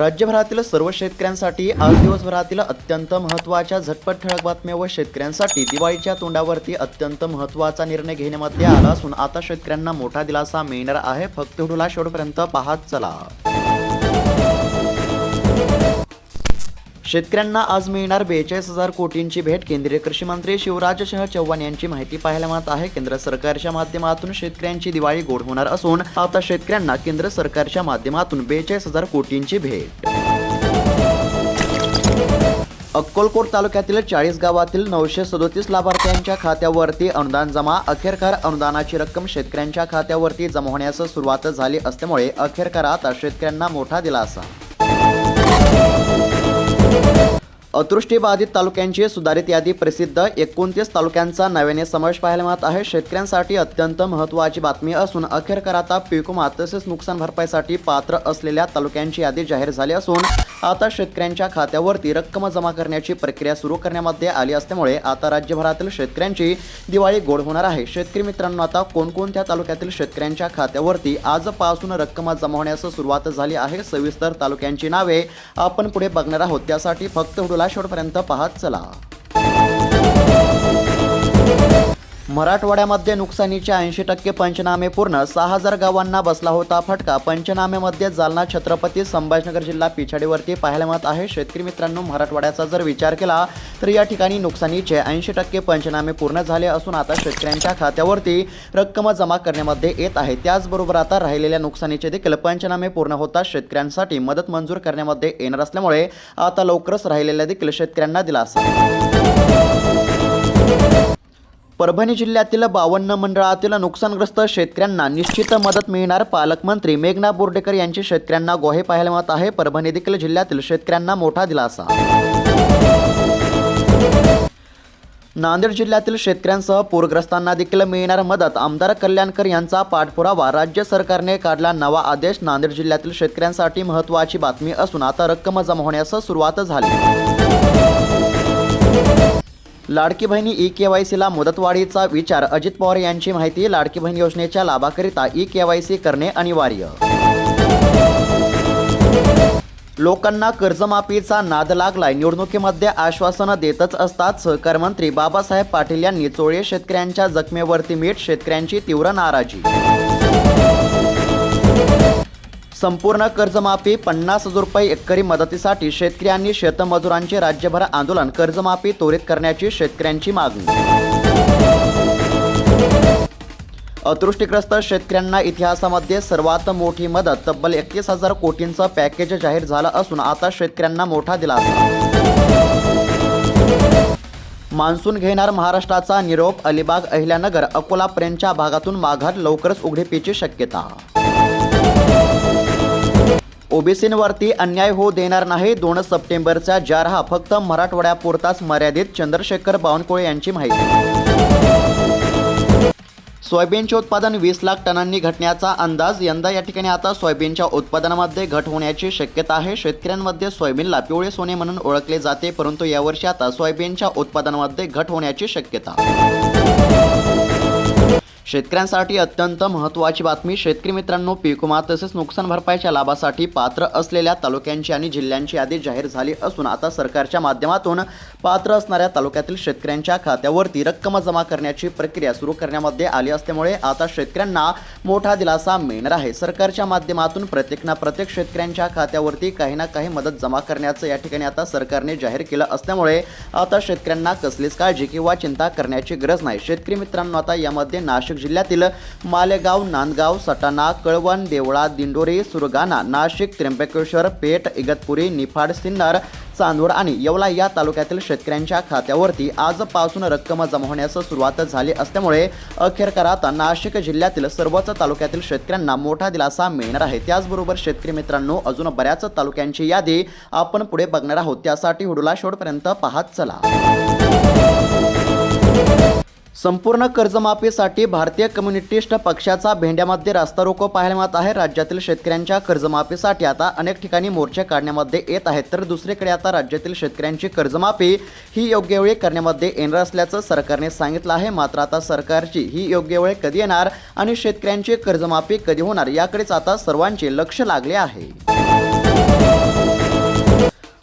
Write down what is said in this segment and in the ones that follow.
राज्यभरातील सर्व शेतकऱ्यांसाठी आज दिवसभरातील अत्यंत महत्त्वाच्या झटपट ठळक बातम्या व शेतकऱ्यांसाठी दिवाळीच्या तोंडावरती अत्यंत महत्त्वाचा निर्णय घेण्यामध्ये आला असून आता शेतकऱ्यांना मोठा दिलासा मिळणार आहे. फक्त हुडुला शेवटपर्यंत पाहत चला. शेतकऱ्यांना आज मिळणार बेचाळीस हजार कोटींची भेट. केंद्रीय कृषी मंत्री शिवराज सिंह चौहान यांची माहिती पाहायला मिळत आहे. केंद्र सरकारच्या माध्यमातून शेतकऱ्यांची दिवाळी गोड होणार असून आता शेतकऱ्यांना केंद्र सरकारच्या माध्यमातून बेचाळीस हजार कोटींची भेट. अक्कलकोट तालुक्यातील चाळीस गावातील नऊशे सदोतीस लाभार्थ्यांच्या खात्यावरती अनुदान जमा. अखेरकार अनुदानाची रक्कम शेतकऱ्यांच्या खात्यावरती जमा होण्यास सुरुवात झाली असल्यामुळे अखेरकार आता शेतकऱ्यांना मोठा दिलासा. अतृष्टीबाधित तालुक्यांची सुधारित यादी प्रसिद्ध. एकोणतीस तालुक्यांचा नव्याने समावेश पाहायला मिळत आहे. शेतकऱ्यांसाठी अत्यंत महत्त्वाची बातमी असून अखेरकर आता पीक विमा तसेच नुकसान भरपाईसाठी पात्र असलेल्या तालुक्यांची यादी जाहीर झाली असून आता शेतकऱ्यांच्या खात्यावरती रक्कम जमा करण्याची प्रक्रिया सुरू करण्यामध्ये आली असल्यामुळे आता राज्यभरातील शेतकऱ्यांची दिवाळी गोड होणार आहे. शेतकरी मित्रांनो आता कोणकोणत्या तालुक्यातील शेतकऱ्यांच्या खात्यावरती आजपासून रक्कम जमा होण्यास सुरुवात झाली आहे? सविस्तर तालुक्यांची नावे आपण पुढे बघणार आहोत. त्यासाठी फक्त चला शेवटपर्यंत पाहत चला. मराठवाड्यामध्ये नुकसानीचे ऐंशी टक्के पंचनामे पूर्ण सहा हजार गावांना बसला होता फटका. पंचनामेमध्ये जालना छत्रपती संभाजीनगर जिल्हा पिछाडीवरती पाहायला मिळत आहे. शेतकरी मित्रांनो मराठवाड्याचा जर विचार केला तर या ठिकाणी नुकसानीचे ऐंशी टक्के पंचनामे पूर्ण झाले असून आता शेतकऱ्यांच्या खात्यावरती रक्कम जमा करण्यामध्ये येत आहे. त्याचबरोबर आता राहिलेल्या नुकसानीचे देखील पंचनामे पूर्ण होता शेतकऱ्यांसाठी. मदत मंजूर करण्यामध्ये येणार असल्यामुळे आता लवकरच राहिलेल्या देखील शेतकऱ्यांना दिलासा. परभणी जिल्ह्यातील बावन्न मंडळातील नुकसानग्रस्त शेतकऱ्यांना निश्चित मदत मिळणार. पालकमंत्री मेघना बोर्डेकर यांची शेतकऱ्यांना गोहे पाहायला मिळत आहे. परभणी देखील जिल्ह्यातील शेतकऱ्यांना मोठा दिलासा. नांदेड जिल्ह्यातील शेतकऱ्यांसह पूरग्रस्तांना देखील मिळणार मदत. आमदार कल्याणकर यांचा पाठपुरावा राज्य सरकारने काढला नवा आदेश. नांदेड जिल्ह्यातील शेतकऱ्यांसाठी महत्त्वाची बातमी असून आता रक्कम जमा होण्यास सुरुवात झाली. लाडकी बहिणी ई के वाय सीला मुदतवाढीचा विचार. अजित पवार यांची माहिती लाडकी बहीण योजनेच्या लाभाकरिता ई के वाय सी करणे अनिवार्य. लोकांना कर्जमाफीचा नाद लागलाय. निवडणुकीमध्ये आश्वासनं देतच असतात सहकार मंत्री. बाबासाहेब पाटील यांनी चोळे शेतकऱ्यांच्या जखमेवरती मीठ शेतकऱ्यांची तीव्र नाराजी. संपूर्ण कर्जमाफी पन्नास हजार रुपये एकरी मदतीसाठी शेतकऱ्यांनी शेतमजुरांचे राज्यभर आंदोलन कर्जमाफी त्वरित करण्याची शेतकऱ्यांची मागणी. अतृष्टीग्रस्त शेतकऱ्यांना इतिहासामध्ये सर्वात मोठी मदत तब्बल एकतीस हजार कोटींचं पॅकेज जाहीर झालं असून आता शेतकऱ्यांना मोठा दिलासा. मान्सून घेणार महाराष्ट्राचा निरोप अलिबाग अहिल्यानगर अकोलापर्यंतच्या भागातून माघार लवकरच उघडीपीची शक्यता. ओबीसींवरती अन्याय होऊ देणार नाही. दोन सप्टेंबरचा जार हा फक्त मराठवाड्यापुरताच मर्यादित चंद्रशेखर बावनकुळे यांची माहिती. सोयाबीनचे उत्पादन वीस लाख टनांनी घटण्याचा अंदाज यंदा या ठिकाणी आता सोयाबीनच्या उत्पादनामध्ये घट होण्याची शक्यता आहे. शेतकऱ्यांमध्ये सोयाबीनला पिवळे सोने म्हणून ओळखले जाते परंतु यावर्षी आता सोयाबीनच्या उत्पादनामध्ये घट होण्याची शक्यता. शेतकऱ्यांसाठी अत्यंत महत्त्वाची बातमी. शेतकरी मित्रांनो पीक विमा तसेच नुकसान भरपाईच्या लाभासाठी पात्र असलेल्या तालुक्यांची आणि जिल्ह्यांची यादी जाहीर झाली असून आता सरकारच्या माध्यमातून पात्र असणाऱ्या तालुक्यातील शेतकऱ्यांच्या खात्यावरती रक्कम जमा करण्याची प्रक्रिया सुरू करण्यामध्ये आली असल्यामुळे आता शेतकऱ्यांना मोठा दिलासा मिळणार आहे. सरकारच्या माध्यमातून प्रत्येक ना प्रत्येक शेतकऱ्यांच्या खात्यावरती काही ना काही मदत जमा करण्याचं या ठिकाणी आता सरकारने जाहीर केलं असल्यामुळे आता शेतकऱ्यांना कसलीच काळजी किंवा चिंता करण्याची गरज नाही. शेतकरी मित्रांनो आता यामध्ये नाशिक नाशिक जिल्ह्यातील मालेगाव नांदगाव सटाणा कळवण देवळा दिंडोरी सुरगाणा नाशिक त्र्यंबकेश्वर पेठ इगतपुरी निफाड सिन्नर चांदवड आणि येवला या तालुक्यातील शेतकऱ्यांच्या खात्यावरती आजपासून रक्कम जमा होण्यास सुरुवात झाली असल्यामुळे अखेरकार आता नाशिक जिल्ह्यातील सर्वच तालुक्यातील शेतकऱ्यांना मोठा दिलासा मिळणार आहे. त्याचबरोबर शेतकरी मित्रांनो अजून बऱ्याच तालुक्यांची यादी आपण पुढे बघणार आहोत. त्यासाठी हुडुला शेवटपर्यंत पाहत चला. संपूर्ण कर्जमाफीसाठी भारतीय कम्युनिस्ट पक्षाचा भेंड्यामध्ये रास्ता रोको पाहायला मिळत आहे. राज्यातील शेतकऱ्यांच्या कर्जमाफीसाठी आता अनेक ठिकाणी मोर्चे काढण्यामध्ये येत आहेत. तर दुसरीकडे आता राज्यातील शेतकऱ्यांची कर्जमाफी ही योग्य वेळी करण्यामध्ये येणार असल्याचं सरकारने सांगितलं आहे. मात्र आता सरकारची ही योग्य वेळ कधी येणार आणि शेतकऱ्यांची कर्जमाफी कधी होणार याकडेच आता सर्वांचे लक्ष लागले आहे.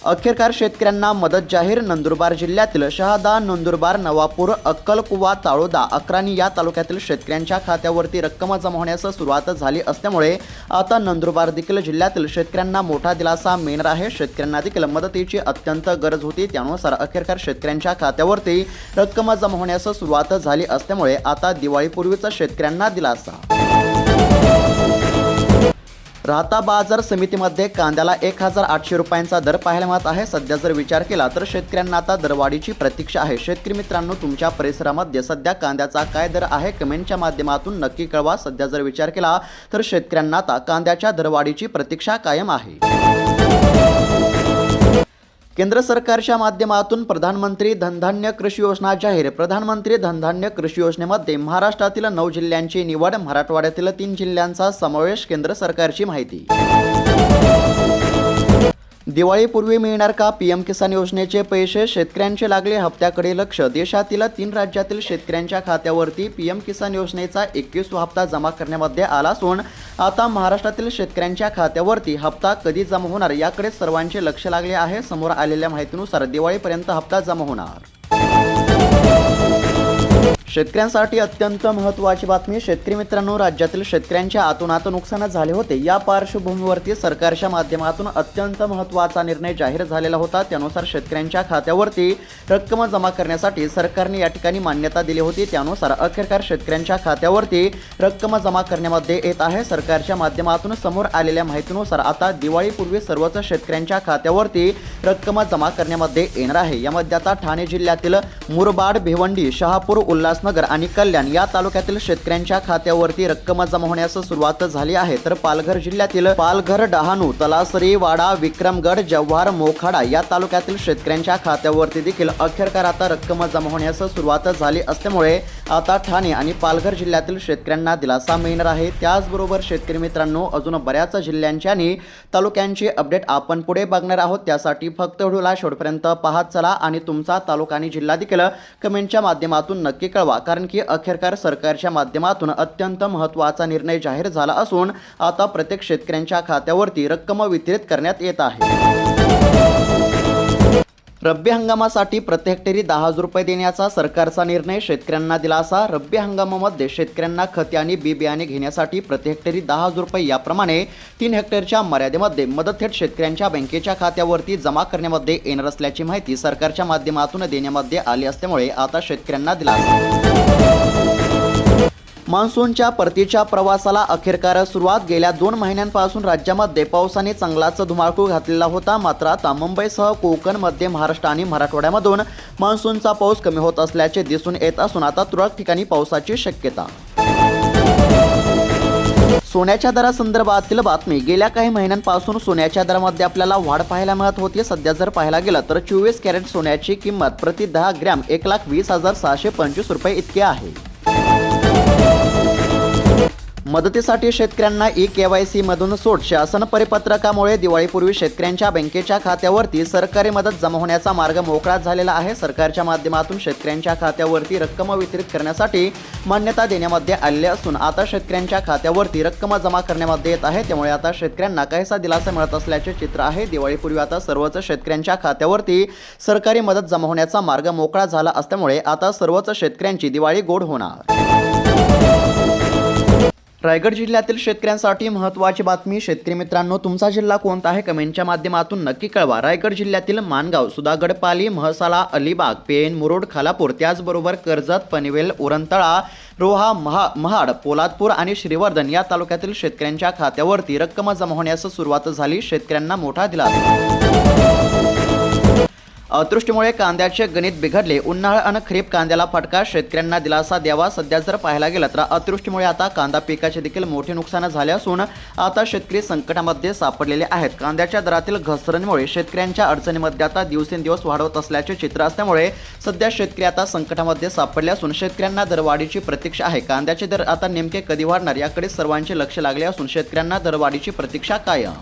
अखेरकार शेतकऱ्यांना मदत जाहीर. नंदुरबार जिल्ह्यातील शहादा नंदुरबार नवापूर अक्कलकुवा ताळोदा अक्राणी या तालुक्यातील शेतकऱ्यांच्या खात्यावरती रक्कम जमा होण्यास सुरुवात झाली असल्यामुळे आता नंदुरबार देखील जिल्ह्यातील शेतकऱ्यांना मोठा दिलासा मिळणार आहे. शेतकऱ्यांना देखील मदतीची अत्यंत गरज होती. त्यानुसार अखेरकार शेतकऱ्यांच्या खात्यावरती रक्कम जमा होण्यास सुरुवात झाली असल्यामुळे आता दिवाळीपूर्वीच शेतकऱ्यांना दिलासा. राहता बाजार समितीमध्ये कांद्याला एक हजार आठशे रुपयांचा दर पाहायला मिळत आहे. सध्या जर विचार केला तर शेतकऱ्यांना आता दरवाढीची प्रतीक्षा आहे. शेतकरी मित्रांनो तुमच्या परिसरामध्ये सध्या कांद्याचा काय दर आहे? कमेंटच्या माध्यमातून नक्की कळवा. सध्या जर विचार केला तर शेतकऱ्यांना आता कांद्याच्या दरवाढीची प्रतीक्षा कायम आहे. केंद्र सरकारच्या माध्यमातून प्रधानमंत्री धनधान्य कृषी योजना जाहीर. प्रधानमंत्री धनधान्य कृषी योजनेमध्ये महाराष्ट्रातील नऊ जिल्ह्यांची निवड मराठवाड्यातील तीन जिल्ह्यांचा समावेश केंद्र सरकारची माहिती. दिवाळीपूर्वी मिळणार का पी एम किसान योजनेचे पैसे? शेतकऱ्यांचे लागले हप्त्याकडे लक्ष. देशातील तीन राज्यातील शेतकऱ्यांच्या खात्यावरती पी एम किसान योजनेचा एकवीसवा हप्ता जमा करण्यामध्ये आला असून आता महाराष्ट्रातील शेतकऱ्यांच्या खात्यावरती हप्ता कधी जमा होणार याकडे सर्वांचे लक्ष लागले आहे. समोर आलेल्या माहितीनुसार दिवाळीपर्यंत हप्ता जमा होणार. शेतकऱ्यांसाठी अत्यंत महत्त्वाची बातमी शेतकरी मित्रांनो राज्यातील शेतकऱ्यांच्या आतोनात नुकसान झाले होते. या पार्श्वभूमीवरती सरकारच्या माध्यमातून अत्यंत महत्त्वाचा निर्णय जाहीर झालेला होता. त्यानुसार शेतकऱ्यांच्या खात्यावरती रक्कम जमा करण्यासाठी सरकारने या ठिकाणी मान्यता दिली होती. त्यानुसार अखेरकार शेतकऱ्यांच्या खात्यावरती रक्कम जमा करण्यामध्ये येत आहे. सरकारच्या माध्यमातून समोर आलेल्या माहितीनुसार आता दिवाळीपूर्वी सर्वच शेतकऱ्यांच्या खात्यावरती रक्कम जमा करण्यामध्ये येणार आहे. यामध्ये आता ठाणे जिल्ह्यातील मुरबाड भिवंडी शहापूर उल्हास उल्हासनगर आणि कल्याण या तालुक्यातील शेतकऱ्यांच्या खात्यावरती रक्कम जमा होण्यास सुरुवात झाली आहे. तर पालघर जिल्ह्यातील पालघर डहाणू तलासरी वाडा विक्रमगड जव्हार मोखाडा या तालुक्यातील शेतकऱ्यांच्या खात्यावरती देखील अखेरकार आता रक्कम जमा होण्यास सुरुवात झाली असल्यामुळे आता ठाणे आणि पालघर जिल्ह्यातील शेतकऱ्यांना दिलासा मिळणार आहे. त्याचबरोबर शेतकरी मित्रांनो अजून बऱ्याच जिल्ह्यांची आणि तालुक्यांची अपडेट आपण पुढे बघणार आहोत. त्यासाठी फक्त व्हिडिओला शेवटपर्यंत पाहत चला आणि तुमचा तालुका आणि जिल्हा देखील कमेंटच्या माध्यमातून नक्की कळवा. कारण की अखेरकार सरकारच्या माध्यमातून अत्यंत महत्त्वाचा निर्णय जाहीर झाला असून आता प्रत्येक शेतकऱ्यांच्या खात्यावरती रक्कम वितरित करण्यात येत आहे. रब्बी हंगामासाठी प्रति हेक्टरी दहा हजार रुपये देण्याचा सरकारचा निर्णय शेतकऱ्यांना दिलासा. रब्बी हंगामामध्ये शेतकऱ्यांना खते आणि बी बियाणे घेण्यासाठी प्रति हेक्टरी दहा हजार रुपये याप्रमाणे तीन हेक्टरच्या मर्यादेमध्ये मदत थेट शेतकऱ्यांच्या बँकेच्या खात्यावरती जमा करण्यामध्ये येणार असल्याची माहिती सरकारच्या माध्यमातून देण्यामध्ये आली असल्यामुळे आता शेतकऱ्यांना दिलासा मान्सूनच्या परतीच्या प्रवासाला अखेरकार सुरुवात गेल्या दोन महिन्यांपासून राज्यामध्ये पावसाने चांगलाच धुमाकूळ घातलेला होता. मात्र आता मुंबईसह कोकण मध्य महाराष्ट्र आणि मराठवाड्यामधून मान्सूनचा पाऊस कमी होत असल्याचे दिसून येत असून आता तुरळक ठिकाणी पावसाची शक्यता. सोन्याच्या दरासंदर्भातील बातमी. गेल्या काही महिन्यांपासून सोन्याच्या दरामध्ये आपल्याला वाढ पाहायला मिळत होती. सध्या जर पाहायला गेलं तर चोवीस कॅरेट सोन्याची किंमत प्रति दहा ग्रॅम एक लाख वीस हजार सहाशे पंचवीस रुपये इतकी आहे. मदतीसाठी शेतकऱ्यांना ई के वाय सीमधून सूट शासन परिपत्रकामुळे दिवाळीपूर्वी शेतकऱ्यांच्या बँकेच्या खात्यावरती सरकारी मदत जमा होण्याचा मार्ग मोकळा झालेला आहे. सरकारच्या माध्यमातून शेतकऱ्यांच्या खात्यावरती रक्कम वितरित करण्यासाठी मान्यता देण्यामध्ये आलेली असून आता शेतकऱ्यांच्या खात्यावरती रक्कम जमा करण्यामध्ये येत आहे. त्यामुळे आता शेतकऱ्यांना काहीसा दिलासा मिळत असल्याचे चित्र आहे. दिवाळीपूर्वी आता सर्वच शेतकऱ्यांच्या खात्यावरती सरकारी मदत जमा होण्याचा मार्ग मोकळा झाला असल्यामुळे आता सर्वच शेतकऱ्यांची दिवाळी गोड होणार. रायगड जिल्ह्यातील शेतकऱ्यांसाठी महत्त्वाची बातमी शेतकरी मित्रांनो तुमचा जिल्हा कोणता आहे? कमेंटच्या माध्यमातून नक्की कळवा. रायगड जिल्ह्यातील मानगाव सुधागड पाली महसाला अलिबाग पेन मुरुड खालापूर त्याचबरोबर कर्जत पनवेल उरणतळा रोहा महा महाड पोलादपूर आणि श्रीवर्धन या तालुक्यातील शेतकऱ्यांच्या खात्यावरती रक्कम जमा होण्यास सुरुवात झाली. शेतकऱ्यांना मोठा दिला अतृष्टीमुळे कांद्याचे गणित बिघडले उन्हाळा आणि खरीप कांद्याला फटका शेतकऱ्यांना दिलासा द्यावा सध्या जर पाहायला गेलं तर अतृष्टीमुळे आता कांदा पिकाचे देखील मोठे नुकसान झाले असून आता शेतकरी संकटामध्ये सापडलेले आहेत. कांद्याच्या दरातील घसरणीमुळे शेतकऱ्यांच्या अडचणीमध्ये आता दिवसेंदिवस वाढवत असल्याचे चित्र असल्यामुळे सध्या शेतकरी आता संकटामध्ये सापडले असून शेतकऱ्यांना दरवाढीची प्रतीक्षा आहे. कांद्याचे दर आता नेमके कधी वाढणार याकडे सर्वांचे लक्ष लागले असून शेतकऱ्यांना दरवाढीची प्रतीक्षा कायम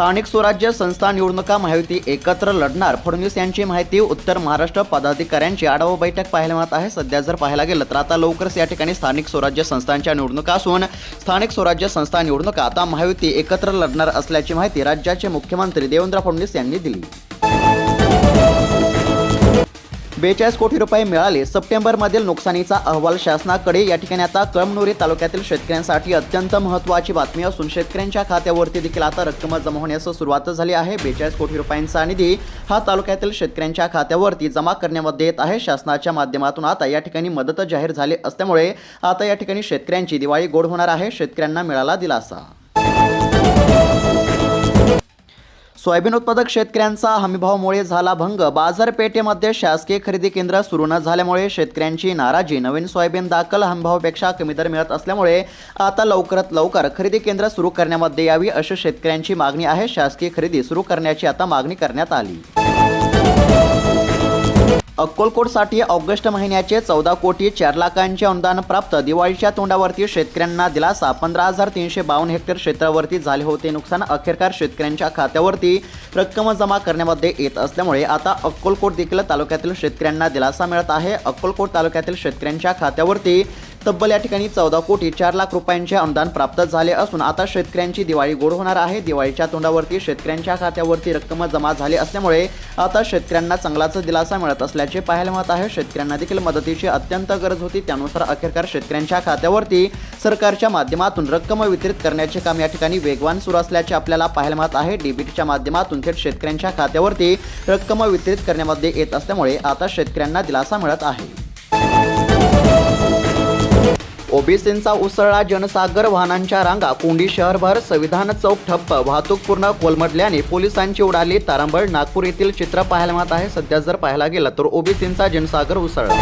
स्थानिक स्वराज्य संस्था निवडणुका महायुती एकत्र लढणार. फडणवीस यांची माहिती उत्तर महाराष्ट्र पदाधिकाऱ्यांची आढावा बैठक पाहायला मिळत आहे. सध्या जर पाहायला गेलं तर आता लवकरच या ठिकाणी स्थानिक स्वराज्य संस्थांच्या निवडणुका असून स्थानिक स्वराज्य संस्था निवडणुका आता महायुती एकत्र लढणार असल्याची माहिती राज्याचे मुख्यमंत्री देवेंद्र फडणवीस यांनी दिली. बेचाळीस कोटी रुपये मिळाले. सप्टेंबरमधील नुकसानीचा अहवाल शासनाकडे. या ठिकाणी आता कळमनुरी तालुक्यातील शेतकऱ्यांसाठी अत्यंत महत्त्वाची बातमी असून शेतकऱ्यांच्या खात्यावरती देखील आता रक्कम जमा होण्यास सुरुवात झाली आहे. बेचाळीस कोटी रुपयांचा निधी हा तालुक्यातील शेतकऱ्यांच्या खात्यावरती जमा करण्यामध्ये येत आहे. शासनाच्या माध्यमातून आता या ठिकाणी मदत जाहीर झाली असल्यामुळे आता या ठिकाणी शेतकऱ्यांची दिवाळी गोड होणार आहे. शेतकऱ्यांना मिळाला दिलासा. सोयाबीन उत्पादक शेतकऱ्यांचा हमीभावामुळे झाला भंग. बाजारपेठेमध्ये शासकीय खरेदी केंद्र सुरू न झाल्यामुळे शेतकऱ्यांची नाराजी. नवीन सोयाबीन दाखल हमीभावापेक्षा कमी दर मिळत असल्यामुळे आता लवकरात लवकर खरेदी केंद्र सुरू करण्यामध्ये यावी अशी शेतकऱ्यांची मागणी आहे. शासकीय खरेदी सुरू करण्याची आता मागणी करण्यात आली. अक्कोलकोटसाठी ऑगस्ट महिन्याचे चौदा कोटी चार लाखांचे अनुदान प्राप्त. दिवाळीच्या तोंडावरती शेतकऱ्यांना दिलासा. पंधरा हजार तीनशे बावन्न हेक्टर क्षेत्रावरती झाले होते नुकसान. अखेरकार शेतकऱ्यांच्या खात्यावरती रक्कम जमा करण्यामध्ये येत असल्यामुळे आता अक्कोलकोट देखील तालुक्यातील शेतकऱ्यांना दिलासा मिळत आहे. अक्कोलकोट तालुक्यातील शेतकऱ्यांच्या खात्यावरती तब्बल या ठिकाणी चौदा कोटी चार लाख रुपयांचे अनुदान प्राप्त झाले असून आता शेतकऱ्यांची दिवाळी गोड होणार आहे. दिवाळीच्या तोंडावरती शेतकऱ्यांच्या खात्यावरती रक्कम जमा झाली असल्यामुळे आता शेतकऱ्यांना चांगलाच दिलासा मिळत असल्याचे पाहायला मिळत आहे. शेतकऱ्यांना देखील मदतीची अत्यंत गरज होती. त्यानुसार अखेरकार शेतकऱ्यांच्या खात्यावरती सरकारच्या माध्यमातून रक्कम वितरित करण्याचे काम या ठिकाणी वेगवान सुरू असल्याचे आपल्याला पाहायला मिळत आहे. डीबीटीच्या माध्यमातून थेट शेतकऱ्यांच्या खात्यावरती रक्कम वितरित करण्यामध्ये येत असल्यामुळे आता शेतकऱ्यांना दिलासा मिळत आहे. ओबीसींचा उसळला जनसागर वाहनांच्या रांगा. कोंडी शहरभर संविधान चौक ठप्प. वाहतूक पूर्ण कोलमडल्याने पोलिसांची उडाली. तारांबळ नागपूर येथील चित्र पाहायला मिळत आहे. सध्या जर पाहायला गेलं तर ओबीसींचा जनसागर उसळला.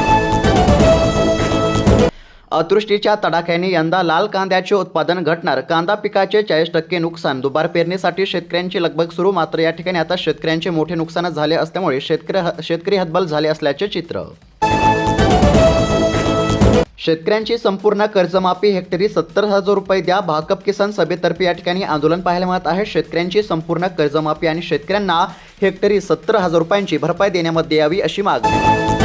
अतृष्टीच्या तडाख्याने यंदा लाल कांद्याचे उत्पादन घटणार. कांदा पिकाचे चाळीस टक्के नुकसान. दुबार पेरणीसाठी शेतकऱ्यांची लगबग सुरू. मात्र या ठिकाणी आता शेतकऱ्यांचे मोठे नुकसान झाले असल्यामुळे शेतकरी शेतकरी हतबल झाले असल्याचे चित्र. शेतकऱ्यांची संपूर्ण कर्जमाफी हेक्टरी सत्तर हजार रुपये द्या. भाकप किसान सभेतर्फे या ठिकाणी आंदोलन पाहायला मिळत आहे. शेतकऱ्यांची संपूर्ण कर्जमाफी आणि शेतकऱ्यांना हेक्टरी सत्तर हजार रुपयांची भरपाई देण्यामध्ये यावी अशी मागणी.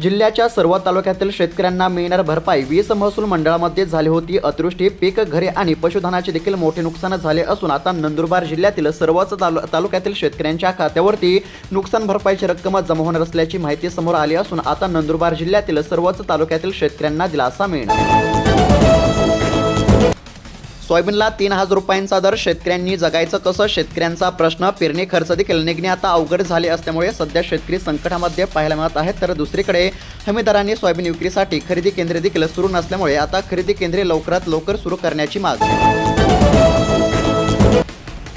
जिल्ह्याच्या सर्व तालुक्यातील शेतकऱ्यांना मिळणार भरपाई वीस महसूल मंडळामध्ये झाली होती. अतिवृष्टी पीक घरे आणि पशुधनाचे देखील मोठे नुकसान झाले असून आता नंदुरबार जिल्ह्यातील सर्वच तालु तालुक्यातील शेतकऱ्यांच्या खात्यावरती नुकसान भरपाईची रक्कम जमा होणार असल्याची माहिती समोर आली असून आता नंदुरबार जिल्ह्यातील सर्वच तालुक्यातील शेतकऱ्यांना दिलासा मिळणार सोयाबीनला तीन हजार रुपयांचा दर. शेतकऱ्यांनी जगायचं कसं? शेतकऱ्यांचा प्रश्न पेरणी खर्च देखील निघणे आता अवघड झाले असल्यामुळे सध्या शेतकरी संकटामध्ये पाहायला मिळत आहेत. तर दुसरीकडे हमीदारांनी सोयाबीन विक्रीसाठी खरेदी केंद्रे देखील सुरू नसल्यामुळे आता खरेदी केंद्रे लवकरात लवकर सुरू करण्याची मागणी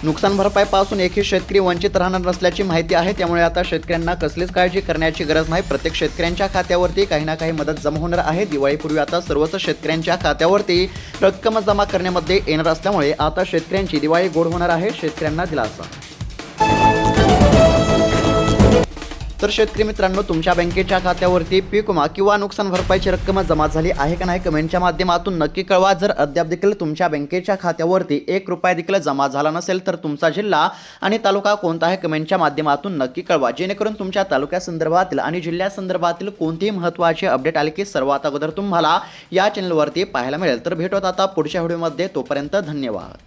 नुकसान भरपाईपासून एकही शेतकरी वंचित राहणार नसल्याची माहिती आहे. त्यामुळे आता शेतकऱ्यांना कसलीच काळजी करण्याची गरज नाही. प्रत्येक शेतकऱ्यांच्या खात्यावरती काही ना काही मदत जमा होणार आहे. दिवाळीपूर्वी आता सर्वच शेतकऱ्यांच्या खात्यावरती रक्कम जमा करण्यामध्ये येणार असल्यामुळे आता शेतकऱ्यांची दिवाळी गोड होणार आहे. शेतकऱ्यांना दिलासा. तर शेतकरी मित्रांनो तुमच्या बँकेच्या खात्यावरती पीक विमा किंवा नुकसान भरपाईची रक्कम जमा झाली आहे का नाही कमेंटच्या माध्यमातून नक्की कळवा. जर अद्याप देखील तुमच्या बँकेच्या खात्यावरती एक रुपया देखील जमा झाला नसेल तर तुमचा जिल्हा आणि तालुका कोणता आहे कमेंटच्या माध्यमातून नक्की कळवा. जेणेकरून तुमच्या तालुक्यासंदर्भातील आणि जिल्ह्यासंदर्भातील कोणतेही महत्त्वाचे अपडेट आले की सर्वात अगोदर तुम्हाला या चॅनलवरती पाहायला मिळेल. तर भेटत आता पुढच्या व्हिडिओमध्ये. तोपर्यंत धन्यवाद.